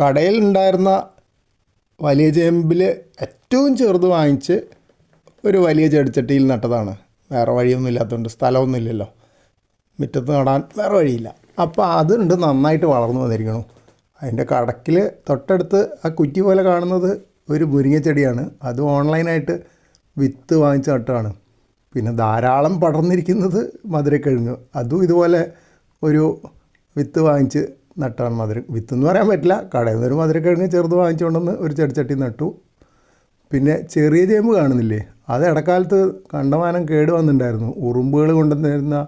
കടയിൽ ഉണ്ടായിരുന്ന വലിയ ചേമ്പിൽ ഏറ്റവും ചെറുത് വാങ്ങിച്ച് ഒരു വലിയ ചെടിച്ചട്ടിയിൽ നട്ടതാണ്. വേറെ വഴിയൊന്നും ഇല്ലാത്തതുകൊണ്ട് സ്ഥലമൊന്നും ഇല്ലല്ലോ. മുറ്റത്ത് നടാൻ വേറെ വഴിയില്ല. അപ്പോൾ അതുണ്ട് നന്നായിട്ട് വളർന്നു വന്നിരിക്കണം. അതിന്റെ കടക്കിൽ തൊട്ടടുത്ത് ആ കുറ്റി പോലെ കാണുന്നത് ഒരു മുരിങ്ങച്ചെടിയാണ് അത് ഓൺലൈനായിട്ട് വിത്ത് വാങ്ങിച്ച നട്ടാണ് പിന്നെ ധാരാളം പടർന്നിരിക്കുന്നത് മധുരക്കിഴങ്ങ്. അതും ഇതുപോലെ ഒരു വിത്ത് വാങ്ങിച്ച് നട്ടാണ് മധുര. വിത്ത് എന്ന് പറയാൻ പറ്റില്ല. കടയിൽ നിന്നൊരു മധുരക്കിഴങ്ങ് ചെറുത് വാങ്ങിച്ചുകൊണ്ടെന്ന് ഒരു ചെടിച്ചട്ടി നട്ടു. പിന്നെ ചെറിയ ചേമ്പ് കാണുന്നില്ലേ? അത് ഇടക്കാലത്ത് കണ്ടമാനം കേട് വന്നിട്ടുണ്ടായിരുന്നു. ഉറുമ്പുകൾ കൊണ്ടുവന്നിരുന്ന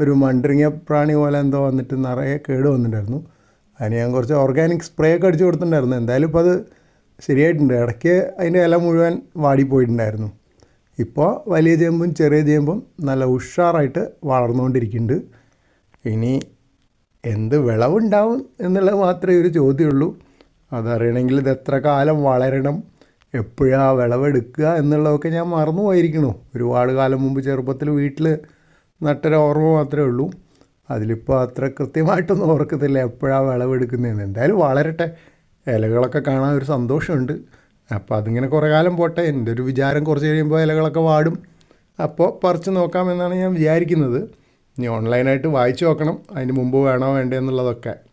ഒരു മണ്ടിറങ്ങിയ പ്രാണി പോലെ എന്തോ വന്നിട്ട് നിറയെ കേട് വന്നിട്ടുണ്ടായിരുന്നു. അതിന് ഞാൻ കുറച്ച് ഓർഗാനിക് സ്പ്രേ ഒക്കെ അടിച്ചു കൊടുത്തിട്ടുണ്ടായിരുന്നു. എന്തായാലും ഇപ്പോൾ അത് ശരിയായിട്ടുണ്ട്. ഇടയ്ക്ക് അതിന്റെ ഇല മുഴുവൻ വാടിപ്പോയിട്ടുണ്ടായിരുന്നു. ഇപ്പോൾ വലിയ ചേമ്പും ചെറിയ ചേമ്പും നല്ല ഉഷാറായിട്ട് വളർന്നുകൊണ്ടിരിക്കുന്നുണ്ട്. ഇനി എന്ത് വിളവുണ്ടാവും എന്നുള്ളത് മാത്രമേ ഒരു ചോദ്യമുള്ളൂ. അതറിയണമെങ്കിൽ ഇത് എത്ര കാലം വളരണം എപ്പോഴാ വിളവെടുക്കുക എന്നുള്ളതൊക്കെ ഞാൻ മറന്നു പോയിരിക്കണു ഒരുപാട് കാലം മുമ്പ് ചെറുപ്പത്തിൽ വീട്ടിൽ നട്ടൊരു ഓർമ്മ മാത്രമേ ഉള്ളൂ. അതിലിപ്പോൾ അത്ര കൃത്യമായിട്ടൊന്നും ഓർക്കത്തില്ല എപ്പോഴാണ് വിളവെടുക്കുന്നതെന്ന്. എന്തായാലും വളരട്ടെ. ഇലകളൊക്കെ കാണാൻ ഒരു സന്തോഷമുണ്ട്. അപ്പോൾ അതിങ്ങനെ കുറേ കാലം പോട്ടെ. എന്റെ ഒരു വിചാരം കുറച്ച് കഴിയുമ്പോൾ ഇലകളൊക്കെ വാടും. അപ്പോൾ പറിച്ച് നോക്കാമെന്നാണ് ഞാൻ വിചാരിക്കുന്നത്. ഇനി ഓൺലൈനായിട്ട് വായിച്ചു നോക്കണം. അതിന് മുമ്പ് വേണോ വേണ്ടേ എന്നുള്ളതൊക്കെ.